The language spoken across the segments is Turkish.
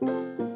Música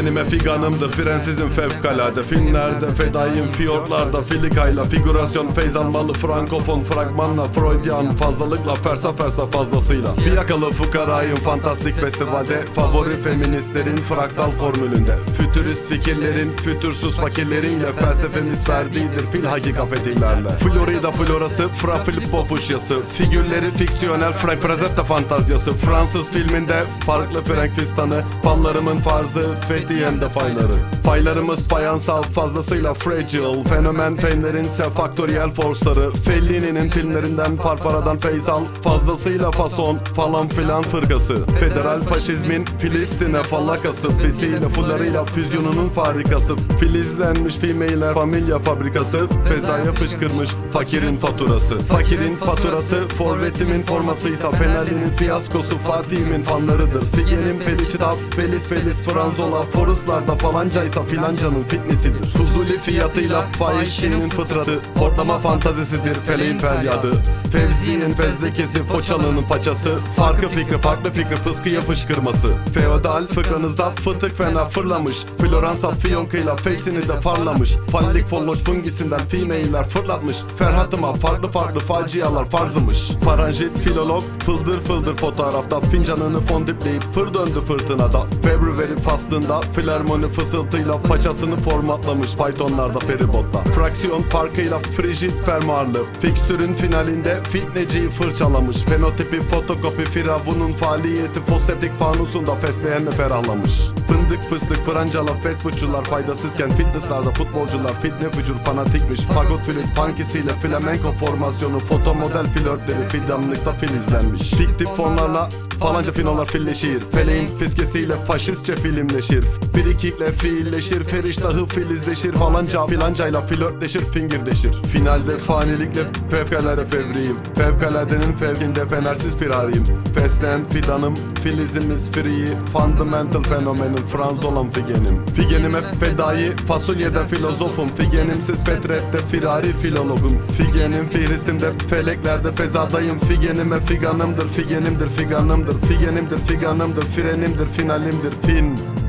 Figenime figanımdır frensizim fevkalade. Filmlerde fedayım fiyortlarda filikayla. Figürasyon feyz almalı frankofon fragmanla. Freudian fazlalıkla fersa fersa fazlasıyla. Fiyakalı fukarayım fantastik festivalde Favori feministlerin fraktal formülünde. Fütürist fikirlerin fütursuz fakirleriyle. Felsefemiz ferdidir fil hakika fetihlerle Florida florası fra Filippo fuşyası Figürleri fiksiyonel fra frazetta fantazyası. Fransız filminde farklı Frank fistanı Fallarımın farzı fethiyen de fayları. Faylarımız fayansal fazlasıyla fragile. Fenomen fenlerinse faktöriyel forceları Fellini'nin filmlerinden parparadan feyz al. Fazlasıyla fason falan filan fırkası. Federal faşizmin Filistin'e falakası. Fesiyle fularıyla füzyonunun farikası. Filizlenmiş femeyler familya fabrikası. Fezaya fışkırmış fakirin faturası. Fakirin faturası forvetimin formasıysa Fenerli'nin fiyaskosu Fatih'imin fanlarıdır. Figenim Felicitaf Felis Felis Franzola Forestlarda falancaysa filancanın fitnesidir. Fuzuli fiyatıyla fahişinin fıtratı Fortlama fantazisidir feleğin feryadı Fevzi'nin fezlekesi Foçalı'nın façası Farkı fikri farklı fikri fıskıya fışkırması. Feodal fıkranızda fıtık fena fırlamış. Floransa fiyonkıyla face'ini de parlamış. Fallik folloş fungisinden female'ler fırlatmış. Ferhatıma farklı farklı facialar farzımış. Faranjit filolog fıldır fıldır fotoğrafta Fincanını fondipleyip fır döndü fırtınada February faslında filarmoni fısıltıyla Façasını formatlamış Pythonlarda feribotla. Fraksiyon farkıyla frigid fermuarlı. Fikstürün finalinde fitneciyi fırçalamış Fenotipi fotokopi firavunun faaliyeti Foseptik fanusunda fesleğenle ferahlamış. Fındık fıstık francalar fastfoodçular faydasızken Fitnesslarda futbolcular fitne fücur fanatikmiş. Fagot flüt funkisiyle flamenko formasyonu Foto model flörtleri fidanlıkta filizlenmiş. Fiktif fonlarla falanca finolar filleşir. Feleğin fiskesiyle faşistçe filmleşir. Frikikle fiilleşir Feriştahı filizleşir. Falanca filancayla flörtleşir fingirdeşir. Finalde fanilikle fevkalade fevriyim Fevkaladenin fevkinde fenersiz firariyim. Feslen fidanım filizimiz free. Fundamental fenomenin Franz olan figenim. Figenime fedai fasulyede filozofum. Figenimsiz fetrette firari filologum. Figenim fihristimde feleklerde fezadayım. Figenime figanımdır figenimdir figanımdır. Figenimdir figanımdır frenimdir finalimdir. Fin Fin Fin